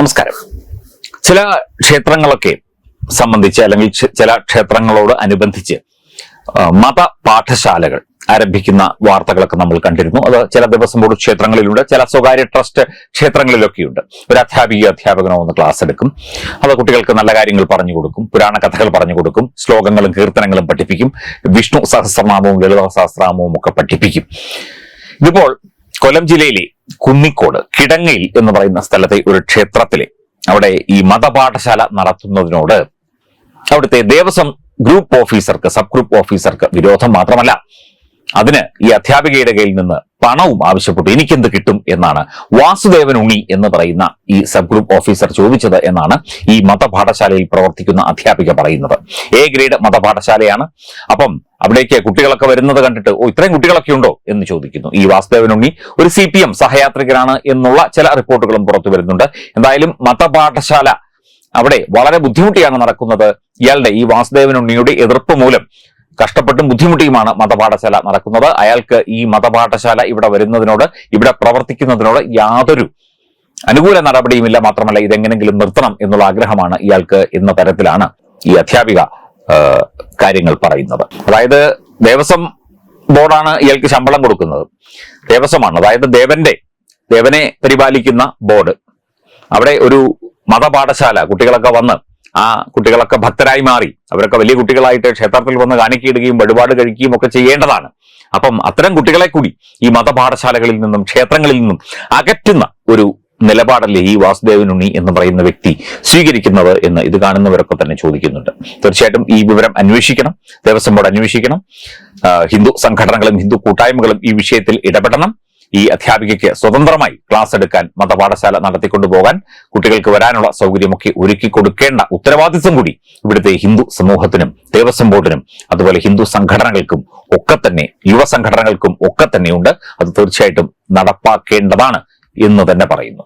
നമസ്കാരം. ചില ക്ഷേത്രങ്ങളൊക്കെ സംബന്ധിച്ച് അല്ലെങ്കിൽ ചില ക്ഷേത്രങ്ങളോട് അനുബന്ധിച്ച് മത പാഠശാലകൾ ആരംഭിക്കുന്ന വാർത്തകളൊക്കെ നമ്മൾ കണ്ടിരുന്നു. അത് ചില ദിവസം കൂടി ക്ഷേത്രങ്ങളിലുണ്ട് ചില സ്വകാര്യ ട്രസ്റ്റ് ക്ഷേത്രങ്ങളിലൊക്കെയുണ്ട്. ഒരു അധ്യാപിക അധ്യാപകനോ ഒന്ന് ക്ലാസ് എടുക്കും. അത് കുട്ടികൾക്ക് നല്ല കാര്യങ്ങൾ പറഞ്ഞു കൊടുക്കും പുരാണ കഥകൾ പറഞ്ഞു കൊടുക്കും ശ്ലോകങ്ങളും കീർത്തനങ്ങളും പഠിപ്പിക്കും വിഷ്ണു സഹസ്രനാമവും ലളിത സഹസ്രനാമവും ഒക്കെ പഠിപ്പിക്കും. ഇതിപ്പോൾ കൊല്ലം ജില്ലയിലെ കുന്നിക്കോട് കിടങ്ങയിൽ എന്ന് പറയുന്ന സ്ഥലത്തെ ഒരു ക്ഷേത്രത്തിലെ അവിടെ ഈ മതപാഠശാല നടത്തുന്നതിനോട് അവിടുത്തെ ദേവസ്വം ഗ്രൂപ്പ് ഓഫീസർക്ക് സബ് ഗ്രൂപ്പ് ഓഫീസർക്ക് വിരോധം മാത്രമല്ല. അതിന് ഈ അധ്യാപികയുടെ കയ്യിൽ നിന്ന് പണവും ആവശ്യപ്പെട്ടു. എനിക്കെന്ത് കിട്ടും എന്നാണ് വാസുദേവൻ ഉണ്ണി എന്ന് പറയുന്ന ഈ സബ് ഗ്രൂപ്പ് ഓഫീസർ ചോദിച്ചത് എന്നാണ് ഈ മതപാഠശാലയിൽ പ്രവർത്തിക്കുന്ന അധ്യാപിക പറയുന്നത്. എ ഗ്രേഡ് മതപാഠശാലയാണ്. അപ്പം അവിടേക്ക് കുട്ടികളൊക്കെ വരുന്നത് കണ്ടിട്ട് ഓ ഇത്രയും കുട്ടികളൊക്കെ ഉണ്ടോ? എന്ന് ചോദിക്കുന്നു. ഈ വാസുദേവനുണ്ണി ഒരു സി പി എം സഹയാത്രികരാണ് എന്നുള്ള ചില റിപ്പോർട്ടുകളും പുറത്തു വരുന്നുണ്ട്. എന്തായാലും മതപാഠശാല അവിടെ വളരെ ബുദ്ധിമുട്ടിയാണ് നടക്കുന്നത്. ഇയാളുടെ ഈ വാസുദേവനുണ്ണിയുടെ എതിർപ്പ് മൂലം കഷ്ടപ്പെട്ടും ബുദ്ധിമുട്ടിയുമാണ് മതപാഠശാല നടക്കുന്നത്. അയാൾക്ക് ഈ മതപാഠശാല ഇവിടെ വരുന്നതിനോട് ഇവിടെ പ്രവർത്തിക്കുന്നതിനോട് യാതൊരു അനുകൂല നടപടിയുമില്ല. മാത്രമല്ല ഇതെങ്ങനെങ്കിലും നിർത്തണം എന്നുള്ള ആഗ്രഹമാണ് ഇയാൾക്ക് എന്ന തരത്തിലാണ് ഈ അധ്യാപിക കാര്യങ്ങൾ പറയുന്നത്. അതായത് ദേവസ്വം ബോർഡാണ് ഇയാൾക്ക് ശമ്പളം കൊടുക്കുന്നത്. ദേവസ്വമാണ്. അതായത് ദേവന്റെ ദേവനെ പരിപാലിക്കുന്ന ബോർഡ്. അവിടെ ഒരു മതപാഠശാല കുട്ടികളൊക്കെ വന്ന് ആ കുട്ടികളൊക്കെ ഭക്തരായി മാറി. അവരൊക്കെ വലിയ കുട്ടികളായിട്ട് ക്ഷേത്രത്തിൽ വന്ന് കാണിക്കയിടുകയും വഴിപാട് കഴിക്കുകയും ഒക്കെ ചെയ്യേണ്ടതാണ്. അപ്പം അത്തരം കുട്ടികളെ കൂടി ഈ മതപാഠശാലകളിൽ നിന്നും ക്ഷേത്രങ്ങളിൽ നിന്നും അകറ്റുന്ന ഒരു നിലപാടല്ലേ ഈ വാസുദേവൻ ഉണ്ണി എന്ന് പറയുന്ന വ്യക്തി സ്വീകരിക്കുന്നത് എന്ന് ഇത് കാണുന്നവരൊക്കെ തന്നെ ചോദിക്കുന്നുണ്ട്. തീർച്ചയായിട്ടും ഈ വിവരം അന്വേഷിക്കണം ദേവസ്വം ബോർഡ് അന്വേഷിക്കണം ഹിന്ദു സംഘടനകളും ഹിന്ദു കൂട്ടായ്മകളും ഈ വിഷയത്തിൽ ഇടപെടണം. ഈ അധ്യാപികയ്ക്ക് സ്വതന്ത്രമായി ക്ലാസ് എടുക്കാൻ മതപാഠശാല നടത്തിക്കൊണ്ടുപോകാൻ കുട്ടികൾക്ക് വരാനുള്ള സൗകര്യമൊക്കെ ഒരുക്കി കൊടുക്കേണ്ട ഉത്തരവാദിത്വം കൂടി ഇവിടുത്തെ ഹിന്ദു സമൂഹത്തിനും ദേവസ്വം ബോർഡിനും അതുപോലെ ഹിന്ദു സംഘടനകൾക്കും ഒക്കെ തന്നെ യുവ സംഘടനകൾക്കും ഒക്കെ തന്നെയുണ്ട് അത് തീർച്ചയായിട്ടും നടപ്പാക്കേണ്ടതാണ് എന്ന് തന്നെ പറയുന്നു.